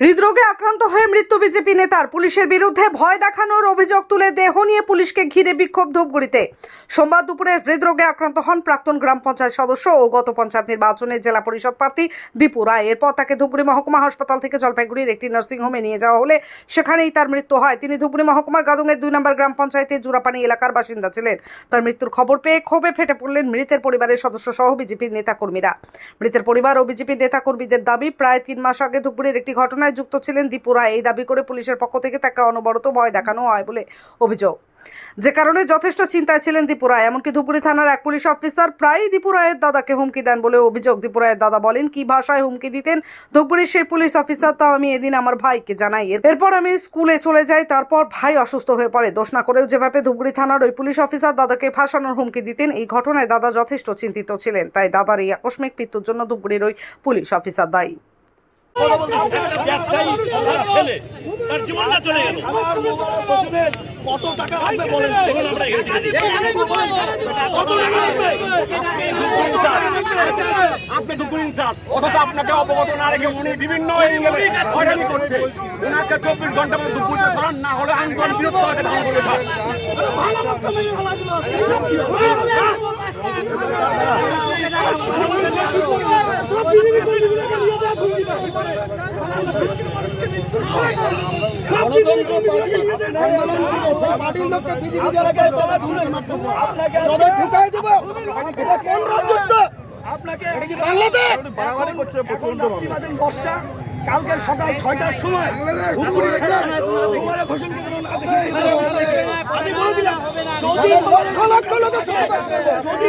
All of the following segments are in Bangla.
হৃদরোগে আক্রান্ত হয়ে মৃত্যু বিজেপি নেতার। পুলিশের বিরুদ্ধে ভয় দেখানোর অভিযোগ তুলে দেহ নিয়ে পুলিশকে ঘিরে বিক্ষোভ ধূপগুড়িতে। সোমবার দুপুরে হৃদরোগে আক্রান্ত হন প্রাক্তন গ্রাম পঞ্চায়েত সদস্য ও গত পঞ্চায়েত নির্বাচনে জেলা পরিষদ প্রার্থী দীপু রায়। এরপর তাকে ধুপগুড়ি মহকুমা হাসপাতাল থেকে জলপাইগুড়ির একটি নার্সিংহোমে নিয়ে যাওয়া হলে সেখানেই তার মৃত্যু হয়। তিনি ধুপগুড়ি মহকুমার গাদুঙের দুই নম্বর গ্রাম পঞ্চায়েতের জুরাপানি এলাকার বাসিন্দা ছিলেন। তার মৃত্যুর খবর পেয়ে ক্ষোভে ফেটে পড়লেন মৃতের পরিবারের সদস্য সহ বিজেপির নেতাকর্মীরা। মৃতের পরিবার ও বিজেপির নেতাকর্মীদের দাবি, প্রায় তিন মাস আগে ধুপগুড়ির একটি ঘটনায় যুক্ত ছিলেন দীপু রায় এই দাবি করে পুলিশের পক্ষ থেকে তাকে অনবরত ভয় দেখানো হয় বলে অভিযোগ। যে কারণে যথেষ্ট চিন্তায় ছিলেন দীপু রায় এমনকি ধুপগুড়ি থানার এক পুলিশ অফিসার প্রায়ই দীপু রায়ের দাদাকে হুমকি দেন বলে অভিযোগ। দীপু রায়ের দাদা বলেন, কি ভাষায় হুমকি দিতেন ধুপগুড়ির সেই পুলিশ অফিসার, তাও আমি এদিন আমার ভাইকে জানাই। এরপর আমি স্কুলে চলে যাই, তারপর ভাই অসুস্থ হয়ে পড়ে। দোষ না করেও যেভাবে ধুপগুড়ি থানার ওই পুলিশ অফিসার দাদাকে ফাঁসানোর হুমকি দিতেন, এই ঘটনায় দাদা যথেষ্ট চিন্তিত ছিলেন। তাই দাদার এই আকস্মিক মৃত্যুর জন্য ধুপগুড়ির ওই পুলিশ অফিসার দায়ী। ব্যবসায়ী ছেলে তার জীবনটা চলে গেল। কত টাকা লাগবে বলেন সেগুলো আমরা আপনি দুপুর ইনচার্জ অথচ আপনাকে অবগত না রেখে উনি বিভিন্ন এঙ্গেলে হয়রানি করছে। ওনাকে চব্বিশ ঘণ্টা মধ্যে দুপুরে সরান না হলে আন্দোলন বিরক্ত হতে গণতন্ত্র আন্দোলন করবে সেই পার্টির লোককে বিজেপি যারা করে তারা ঢুকে মারতেছে। তাদের ঢুকাই দেব। এটা কোন রাজ্যত্ব আপনাকে এটা বাড়াবাড়ি করছে প্রচণ্ড দশটা কালকে সকাল ছয়টার সময় আমি বলে দিলাম যদি লক্ষ লক্ষ লোকের সমাবেশ যদি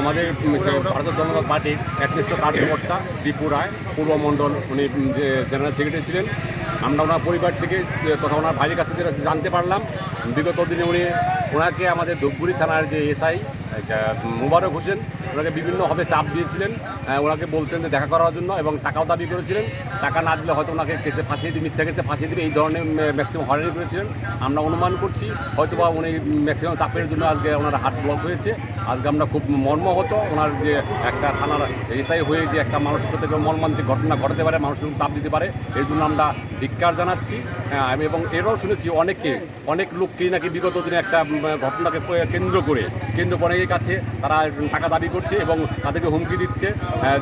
আমাদের ভারতীয় জনতা পার্টির একনিষ্ঠ কার্যকর্তা দীপু রায়, পূর্ব মণ্ডল, উনি যে জেনারেল সেক্রেটারি ছিলেন আমরা ওনার পরিবার থেকে তথা ওনার ভাইয়ের কাছ থেকে জানতে পারলাম, বিগত দিনে উনি ওনাকে আমাদের ধূপগুড়ি থানার যে এসআই মুবারক হোসেন ওনাকে বিভিন্নভাবে চাপ দিয়েছিলেন ওনাকে বলতেন যে দেখা করার জন্য এবং টাকাও দাবি করেছিলেন। টাকা না দিলে হয়তো ওনাকে কেসে ফাঁসিয়ে দিয়ে মিথ্যা কেসে ফাঁসিয়ে দিবে, এই ধরনের ম্যাক্সিমাম হয়রানি করেছিলেন। আমরা অনুমান করছি, হয়তোবা উনি ম্যাক্সিমাম চাপের জন্য আজকে ওনার হাত ব্লক হয়েছে। আজকে আমরা খুব মর্মাহত, ওনার যে একটা থানার এসআই হয়ে যে একটা মানুষের সাথে মর্মান্তিক ঘটনা ঘটাতে পারে মানুষকে চাপ দিতে পারে, এই জন্য আমরা ধিক্কার জানাচ্ছি। আমি এবং এরাও শুনেছি অনেকে, অনেক লোককেই নাকি বিগত দিনে একটা ঘটনাকে কেন্দ্র করে কেন্দ্র করে অনেকের কাছে তারা টাকা দাবি করছে। এবং তাদেরকে হুমকি দিচ্ছে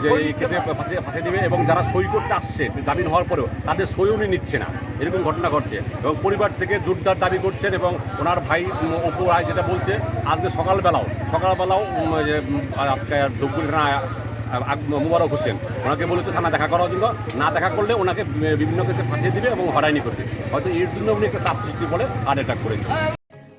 যে এই ফাঁসিয়ে ফাঁসিয়ে দেবে এবং যারা সই করতে আসছে জামিন হওয়ার পরেও তাদের সই উনি নিচ্ছে না। এরকম ঘটনা ঘটছে এবং পরিবার থেকে জোরদার দাবি করছেন এবং ওনার ভাই অপু রায় যেটা বলছে, আজকে সকালবেলাও সকালবেলাও আজকে ধূপগুড়ি মুবারক হোসেন, ওনাকে বলেছে থানা দেখা করার জন্য। না দেখা করলে ওনাকে বিভিন্ন ক্ষেত্রে ফাঁসিয়ে দিবে এবং হয়রানি করবে হয়তো এর জন্য উনি একটা চাপ সৃষ্টি বলে হার্ট অ্যাটাক করেছে।